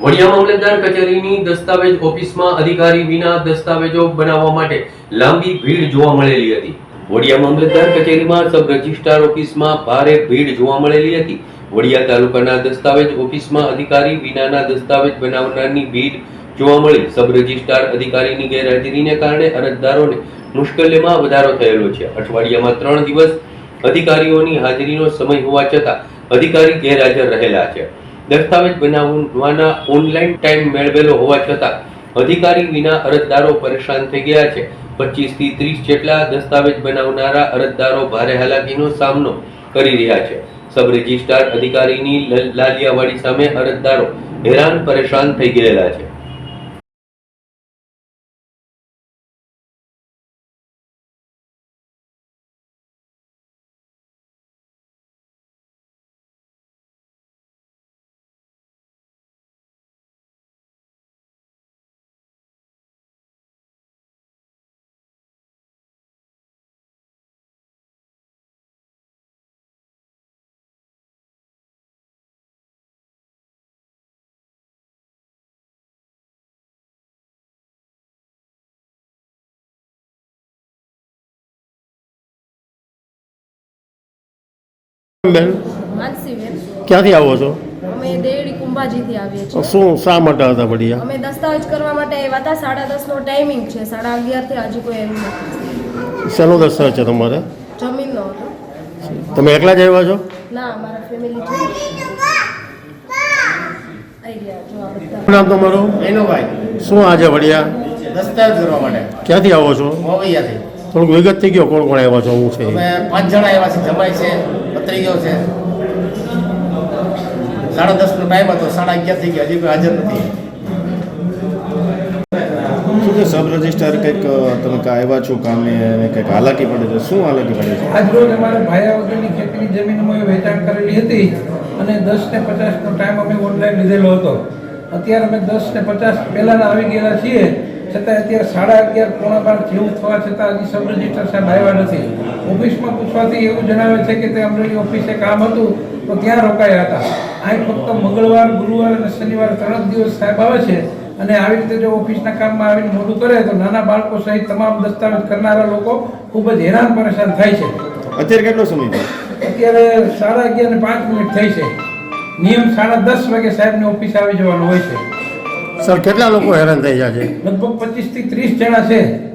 વડિયા મામલતદાર કચેરીની દસ્તાવેજ ઓફિસમાં અધિકારી વિના દસ્તાવેજો બનાવવા માટે લાંબી ભીડ જોવા મળેલી હતી. વડિયા મામલતદાર કચેરીમાં સબ રજિસ્ટ્રાર ઓફિસમાં ભારે ભીડ જોવા મળેલી હતી. વડિયા તાલુકાના દસ્તાવેજ ઓફિસમાં અધિકારી વિનાના દસ્તાવેજ બનાવનારની ભીડ જોવા મળી. સબ રજિસ્ટ્રાર અધિકારીની ગેરહાજરીને કારણે અરજદારોને મુશ્કેલીમાં વધારો થયેલો છે. અઠવાડિયામાં ત્રણ દિવસ અધિકારીઓની હાજરીનો સમય હોવા છતાં અધિકારી ગેરહાજર રહેલા છે. દસ્તાવેજ બનાવવાના ઓનલાઈન ટાઈમ મેળવેલો હોવા છતાં અધિકારી વિના અરજદારો પરેશાન થઈ ગયા છે. પચીસથી ત્રીસ જેટલા દસ્તાવેજ બનાવનારા અરજદારો ભારે હાલાકીનો સામનો કરી રહ્યા છે. સબ રજિસ્ટ્રાર અધિકારીની લાલિયાવાડી સામે અરજદારો હેરાન પરેશાન થઈ ગયેલા છે. બેન? ક્યાંથી આવો છો? અમે દેવડી કુંભાજીથી આવીએ છીએ. શું શા માટે હતા બઢિયા અમે દસ્તાવેજ કરવા માટે આવ્યા હતા. સાડા દસનો ટાઈમિંગ છે. સાડા અગિયારથી હજી કોઈ આવ્યું નથી. શેનો દસ્તાવેજ છે તમારે? જમીનનો હતો. તમે એકલા જ આવ્યા છો? ના ફેમિલી છે. નામ તમારું? ભાઈ શું આજે વડિયા દસ્તાવેજ કરવા માટે. ક્યાંથી આવો છો? મોવૈયાથી થોડુંક વિગત થઈ ગયો કોણ કોણ આવ્યા છો હું છે અમે પાંચ જણા આવ્યા છે જમાઈ છે ભત્રીજો છે. સાડા દસનો ટાઈમ હતો સાડા અગિયાર થઈ ગયા હજી કોઈ હાજર નથી. સબ રજિસ્ટર કંઈક તમે આવ્યા છો કામે અને કંઈક હાલાકી પડે છે? શું હાલાકી પડે છે? આજ રોજ અમારે ભાયા વગરની ખેતીની જમીનમાં વેચાણ કરેલી હતી અને દસ ને પચાસનો ટાઈમ અમે ઓનલાઈન લીધેલો હતો. અત્યારે અમે દસ ને પચાસ પહેલાંના આવી ગયેલા છીએ. છતાં અત્યારે સાડા અગિયાર પોણા બાર જેવું થવા છતાં હજી સબ રજિસ્ટર સાહેબ આવ્યા નથી. ઓફિસમાં પૂછવાથી એવું જણાવે છે કે તે અમરેલી ઓફિસે કામ હતું તો ત્યાં રોકાયા હતા. અહીં ફક્ત મંગળવાર ગુરુવાર અને શનિવાર ત્રણ જ દિવસ સાહેબ આવે છે અને આવી રીતે જો ઓફિસના કામમાં આવીને મોડું કરે તો નાના બાળકો સહિત તમામ દસ્તાવેજ કરનારા લોકો ખૂબ જ હેરાન પરેશાન થાય છે. અત્યારે કેટલો સમય અત્યારે સાડા અગિયાર ને પાંચ મિનિટ થઈ છે. નિયમ સાડા દસ વાગે સાહેબની ઓફિસે આવી જવાનું હોય છે. સર કેટલા લોકો હેરાન થઈ ગયા છે? લગભગ પચીસથી ત્રીસ જણા છે.